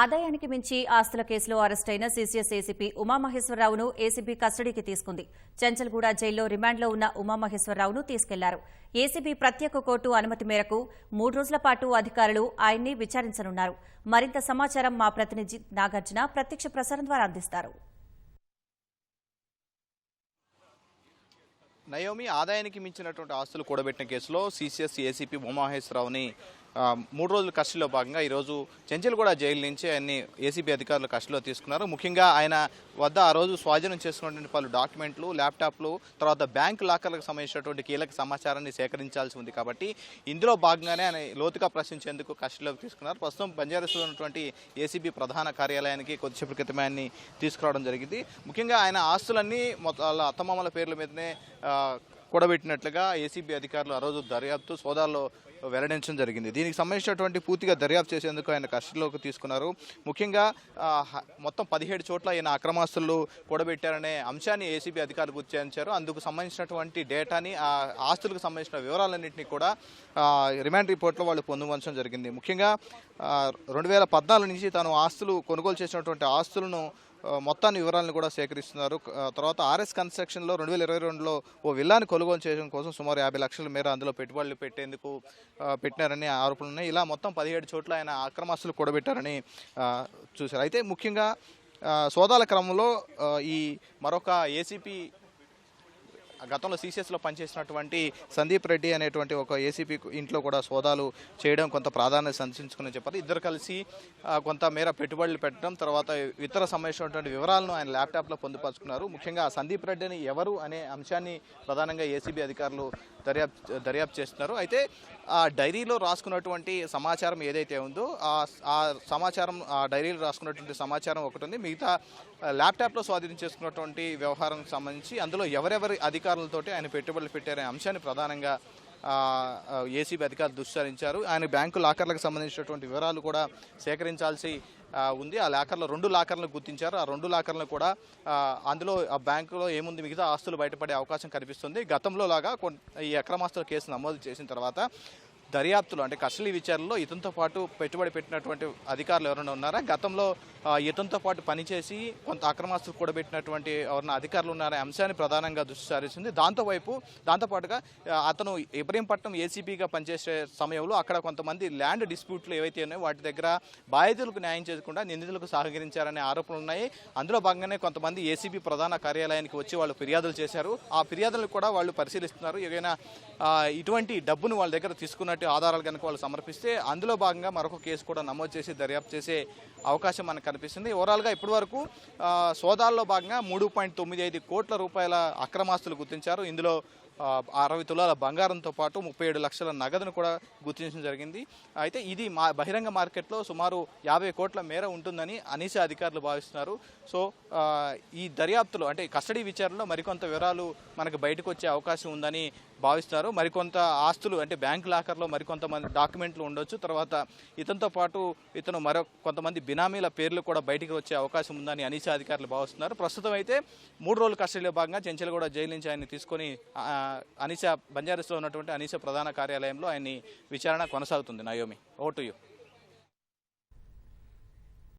ఆదాయానికి మించి ఆస్తుల కేసులో అరెస్టైన సీసీఎస్ ఏసీపీ ఉమామహేశ్వరరావును ఏసీబీ కస్టడీకి తీసుకుంది. చెంచల్గూడ జైల్లో రిమాండ్లో ఉన్న ఉమామహేశ్వరరావును తీసుకెళ్ళారు. ఏసీబీ ప్రత్యేక కోర్టు అనుమతి మేరకు మూడు రోజుల పాటు అధికారులు ఆయన్ని విచారించనున్నారు. మరింత సమాచారం మా ప్రతినిధి నాగార్జున ప్రత్యక్ష ప్రసారం ద్వారా అందిస్తారు. నయోమి ఆదాయానికి మించినటువంటి ఆస్తులు కూడబెట్టిన కేసులో సీసీఎస్ ఏసీపీ ఉమామహేశ్వరరావుని మూడు రోజుల కస్టడీలో భాగంగా ఈరోజు చెంచల్గూడ జైలు నుంచి ఆయన్ని ఏసీబీ అధికారులు కస్టడీలో తీసుకున్నారు. ముఖ్యంగా ఆయన వద్ద ఆ రోజు స్వాధీనం చేసుకున్నటువంటి పలు డాక్యుమెంట్లు ల్యాప్టాప్లు తర్వాత బ్యాంక్ లాకర్లకు సంబంధించినటువంటి కీలక సమాచారాన్ని సేకరించాల్సి ఉంది కాబట్టి ఇందులో భాగంగానే ఆయన లోతుగా ప్రశ్నించేందుకు కస్టడీలోకి తీసుకున్నారు. ప్రస్తుతం బంజారాస్లో ఉన్నటువంటి ఏసీబీ ప్రధాన కార్యాలయానికి కొద్దిసేపు క్రితమే ఆయన్ని తీసుకురావడం జరిగింది. ముఖ్యంగా ఆయన ఆస్తులన్నీ మొత్తం వాళ్ళ అత్తమామల పేర్ల మీదనే కూడబెట్టినట్లుగా ఏసీబీ అధికారులు ఆ రోజు దర్యాప్తు సోదాల్లో వెల్లడించడం జరిగింది. దీనికి సంబంధించినటువంటి పూర్తిగా దర్యాప్తు చేసేందుకు ఆయన కస్టడీలోకి తీసుకున్నారు. ముఖ్యంగా మొత్తం పదిహేడు చోట్ల ఆయన అక్రమాస్తులు కూడబెట్టారనే అంశాన్ని ఏసీబీ అధికారులు గుర్తించారు అందుకు సంబంధించినటువంటి డేటాని ఆ ఆస్తులకు సంబంధించిన వివరాలన్నింటినీ కూడా రిమాండ్ రిపోర్ట్లో వాళ్ళు పొందుపరచడం జరిగింది. ముఖ్యంగా రెండు వేల పద్నాలుగు నుంచి తాను ఆస్తులు కొనుగోలు చేసినటువంటి ఆస్తులను మొత్తాన్ని వివరాలను కూడా సేకరిస్తున్నారు. తర్వాత ఆర్ఎస్ కన్స్ట్రక్షన్లో రెండు వేల ఇరవై రెండులో ఓ విల్లాన్ని కొనుగోలు చేయడం కోసం సుమారు యాభై లక్షల మేర అందులో పెట్టుబడులు పెట్టేందుకు పెట్టినారని ఆరోపణలు ఉన్నాయి. ఇలా మొత్తం పదిహేడు చోట్ల ఆయన అక్రమాస్తులు కూడబెట్టారని చూశారు. అయితే ముఖ్యంగా సోదాల క్రమంలో ఈ మరొక ఏసీపీ గతంలో సీసీఎస్లో పనిచేసినటువంటి సందీప్ రెడ్డి అనేటువంటి ఒక ఏసీపీ ఇంట్లో కూడా సోదాలు చేయడం కొంత ప్రాధాన్యత సంతరించుకుని చెప్పారు. ఇద్దరు కలిసి కొంత మేర పెట్టుబడులు పెట్టడం తర్వాత ఇతర సంబంధించినటువంటి వివరాలను ఆయన ల్యాప్టాప్లో పొందుపరుచుకున్నారు. ముఖ్యంగా సందీప్ రెడ్డిని ఎవరు అనే అంశాన్ని ప్రధానంగా ఏసీబీ అధికారులు దర్యాప్తు దర్యాప్తు చేస్తున్నారు. అయితే ఆ డైరీలో రాసుకున్నటువంటి సమాచారం ఏదైతే ఉందో ఆ సమాచారం ఆ డైరీలో రాసుకున్నటువంటి సమాచారం ఒకటి ఉంది. మిగతా ల్యాప్టాప్లో స్వాధీనం చేసుకున్నటువంటి వ్యవహారం సంబంధించి అందులో ఎవరెవరి అధికారులతోటి ఆయన పెట్టుబడులు పెట్టారనే అంశాన్ని ప్రధానంగా ఏసీబీ అధికారులు దుస్సరించారు ఆయన బ్యాంకు లాకర్లకు సంబంధించినటువంటి వివరాలు కూడా సేకరించాల్సి ఉంది. ఆ లాకర్లో రెండు లాకర్లను గుర్తించారు. ఆ రెండు లాకర్లను కూడా అందులో ఆ బ్యాంకులో ఏముంది మిగతా ఆస్తులు బయటపడే అవకాశం కనిపిస్తుంది. గతంలో లాగా ఈ అక్రమాస్తుల కేసు నమోదు చేసిన తర్వాత దర్యాప్తులు అంటే కస్టడీ విచారణలో ఇతనితో పాటు పెట్టుబడి పెట్టినటువంటి అధికారులు ఎవరైనా ఉన్నారా? గతంలో ఇతనితో పాటు పనిచేసి కొంత అక్రమాస్తులు కూడబెట్టినటువంటి ఎవరైనా అధికారులు ఉన్నారనే అంశాన్ని ప్రధానంగా దృష్టి సారిస్తుంది. దాంతో వైపు దాంతోపాటుగా అతను ఇబ్రహీంపట్నం ఏసీపీగా పనిచేసే సమయంలో అక్కడ కొంతమంది ల్యాండ్ డిస్ప్యూట్లు ఏవైతే ఉన్నాయో వాటి దగ్గర బాధితులకు న్యాయం చేయకుండా నిందితులకు సహకరించారనే ఆరోపణలు ఉన్నాయి. అందులో భాగంగానే కొంతమంది ఏసీబీ ప్రధాన కార్యాలయానికి వచ్చి వాళ్ళు ఫిర్యాదులు చేశారు. ఆ ఫిర్యాదులను కూడా వాళ్ళు పరిశీలిస్తున్నారు. ఏదైనా ఇటువంటి డబ్బును వాళ్ళ దగ్గర తీసుకున్నట్టు ఆధారాలు కనుక వాళ్ళు సమర్పిస్తే అందులో భాగంగా మరొక కేసు కూడా నమోదు చేసి దర్యాప్తు చేసే అవకాశం మనకు కనిపిస్తుంది. ఓవరాల్గా ఇప్పటి వరకు సోదాల్లో భాగంగా మూడు పాయింట్ తొమ్మిది ఐదు కోట్ల రూపాయల అక్రమాస్తులు గుర్తించారు. ఇందులో అరవై తులాల బంగారంతో పాటు ముప్పై ఏడు లక్షల నగదును కూడా గుర్తించడం జరిగింది. అయితే ఇది మా బహిరంగ మార్కెట్లో సుమారు యాభై కోట్ల మేర ఉంటుందని అనీస అధికారులు భావిస్తున్నారు. సో ఈ దర్యాప్తులో అంటే కస్టడీ విచారణలో మరికొంత వివరాలు మనకు బయటకు వచ్చే అవకాశం ఉందని భావిస్తున్నారు. మరికొంత ఆస్తులు అంటే బ్యాంక్ లాకర్లో మరికొంతమంది డాక్యుమెంట్లు ఉండొచ్చు. తర్వాత ఇతనితో పాటు ఇతను మరో కొంతమంది బినామీల పేర్లు కూడా బయటికి వచ్చే అవకాశం ఉందని అనీస అధికారులు భావిస్తున్నారు. ప్రస్తుతం అయితే మూడు రోజుల కస్టడీలో భాగంగా చెంచలగూడ జైలు నుంచి ఆయన తీసుకొని ఆ, అనీసా ఉన్నటువంటి అనీసా ప్రధాన కార్యాలయంలో ఆయన్ని విచారణ కొనసాగుతుంది. Naomi oh to you